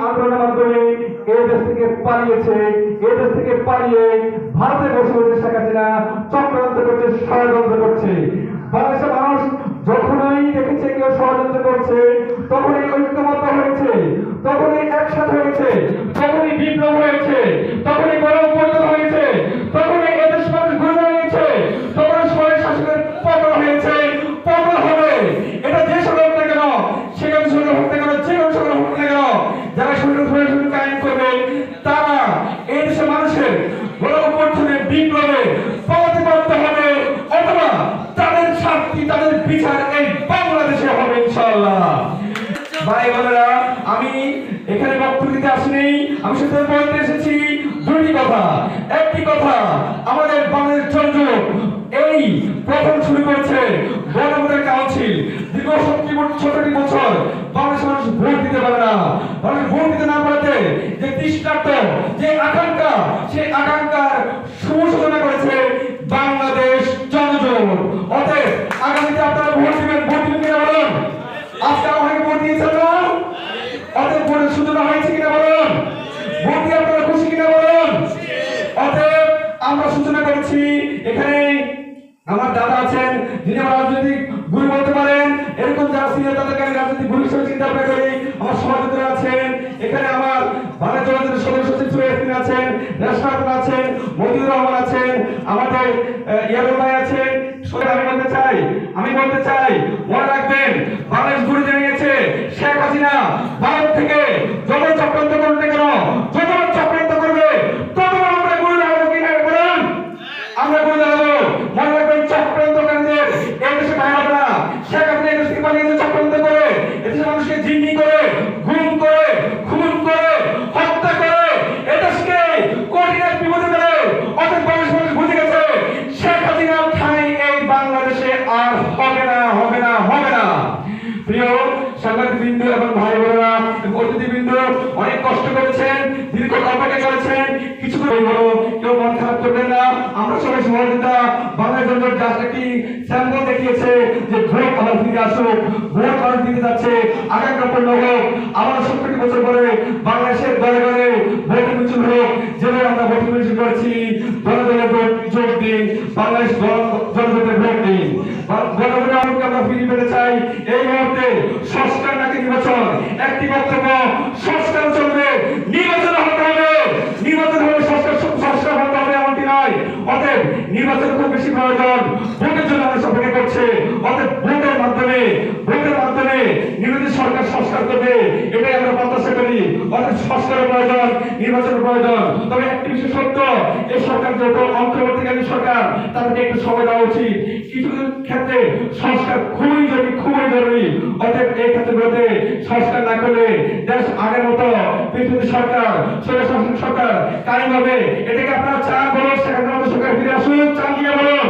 আন্দোলনের মাধ্যমে এই চক্রান্ত করছে, ষড়যন্ত্র করছে। বাংলাদেশের মানুষ যখনই দেখেছে কেউ ষড়যন্ত্র করছে, তখনই ঐক্যবদ্ধ হয়েছে, তখনই একসাথে হয়েছে তখনই বিপ্লব হয়েছে তখনই গরম পরিণত হয়েছে তখনই এদেশ মানুষ ঘুরে দাঁড়িয়েছে তখনই সবাই শাসকের পতন হয়েছে পতন হবে এটা যে সরকার হোক না কেন সেখানে সরকার হোক না কেন যে কোনো সরকার হোক না কেন যারা সরকার ধরে শুধু কায়েম করবে তারা এই দেশের মানুষের গণঅভ্যুত্থানে বিপ্লবে পাওয়াতে পারতে হবে অথবা তাদের শাস্তি তাদের বিচার এই বাংলাদেশে হবে ইনশাআল্লাহ? ভাই বোনেরা, আমি এখানে বক্তব্য দিতে আসিনি, আমি শুধু বলতে এসেছি। দুটি কথা। একটি কথা, আমাদের বাংলাদেশ জনযোগ এই প্রথম শুরু করেছে গণভোটের কাউন্সিল। দীর্ঘ সত্যি ছয়টি বছর বাংলাদেশ মানুষ ভোট দিতে পারে না। মানুষ ভোট দিতে না পারতে যে তৃষ্ণার্ত যে আকাঙ্ক্ষা, সেই আকাঙ্ক্ষার শুভ সূচনা করেছে বাংলাদেশ জনযোগ অতএব আগামীতে আপনারা ভোট দিবেন ভোট দিবেন কিনা বলুন আজকে আমাকে ভোট দিয়েছেন না অতএব ভোটের সূচনা হয়েছে কিনা বলুন ভোট দিয়ে আপনারা খুশি কিনা বলুন অতএব আমরা সূচনা করেছি এখানে আমার দাদা আছেন যিনি রাজনৈতিক ভুল বলতে পারেন, এরকম যারা সিনিয়র তাদেরকে আমি রাজনৈতিক ভুল হিসেবে চিন্তা ভাবনা করি। আমার সমাজের আছেন, এখানে আমার ভারত জনতার সদস্য সচিব সুরেশ আছেন রেশমাত আছেন মজিদুর রহমান আছেন, আমাদের ইয়াদব ভাই আছেন। আমি বলতে চাই, আমি বলতে চাই, মনে রাখবেন বাংলাদেশ ঘুরে জানিয়েছে শেখ হাসিনা ভারত থেকে যত চক্রান্ত করতে কেন যত চক্রান্ত করবে তত আমরা ঘুরে দাঁড়াবো কিনা বলুন আমরা ঘুরে দাঁড়াবো মনে রাখবেন চক্রান্তকারীদের এই দেশে ভাই হবে না শেখ হাসিনা এই দেশ থেকে পালিয়ে গেছে চক্রান্ত করে এদেশের মানুষকে জিম্মি করে গুম করে খুন করে হত্যা করে এদেশকে কঠিন এক বিপদে ফেলে অনেক মানুষ মানুষ বুঝে গেছে শেখ হাসিনা ঠাই এই বাংলাদেশে আর হবে না হবে না হবে না। প্রিয় সাংবাদিক বিন্দু এবং ভাই বোনেরা এবং অতিথি বিন্দু অনেক কষ্ট করেছেন, দীর্ঘ অপেক্ষা করেছেন কিছু কেউ মন খারাপ করবেন না। আমরা সবাই সহযোগিতা বাংলা স্যাম্পল দেখিয়েছে যে ভোট আসুক, ভোট যাচ্ছে বছর পরে বাংলাদেশের ঘরে ঘরে ভোট মিছিল হোক, যেভাবে আমরা ভোট মিছিল করেছি, দলে দলে ভোট যোগ দিন, বাংলাদেশ ভোট দিন গণভোটে আমাকে আমরা ফিরে পেতে চাই এই মুহূর্তে সংস্কার নাকি নির্বাচন একটি বক্তব্য সংস্কার চলবে নির্বাচন হতে হবে নির্বাচন হবে সংস্কার সংস্কার হতে হবে এমনটি নয় অতএব নির্বাচন খুব বেশি প্রয়োজন ভোটের জন্য আমরা অপেক্ষা করছে অতএব ভোটের মাধ্যমে ভোটের মাধ্যমে নির্বাচিত সরকার সংস্কার করবে এটাই আমরা প্রত্যাশা করি অতএব সংস্কারের প্রয়োজন, নির্বাচনের প্রয়োজন। তবে একটি বিষয় সত্য এই সরকার যত অন্তর্বর্তীকালীন সরকার, তাদেরকে একটু সময় দেওয়া উচিত। কিছু ক্ষেত্রে সংস্কার খুবই জরুরি খুবই জরুরি। অতএব এই ক্ষেত্রগুলোতে সংস্কার না করলে দেশ আগের মতো পৃথিবীর সরকার, স্বৈর শাসন সরকার হবে। এটাকে আপনারা চান বলুন, সেখানে সরকার ফিরে আসুন চান কিনা বলুন।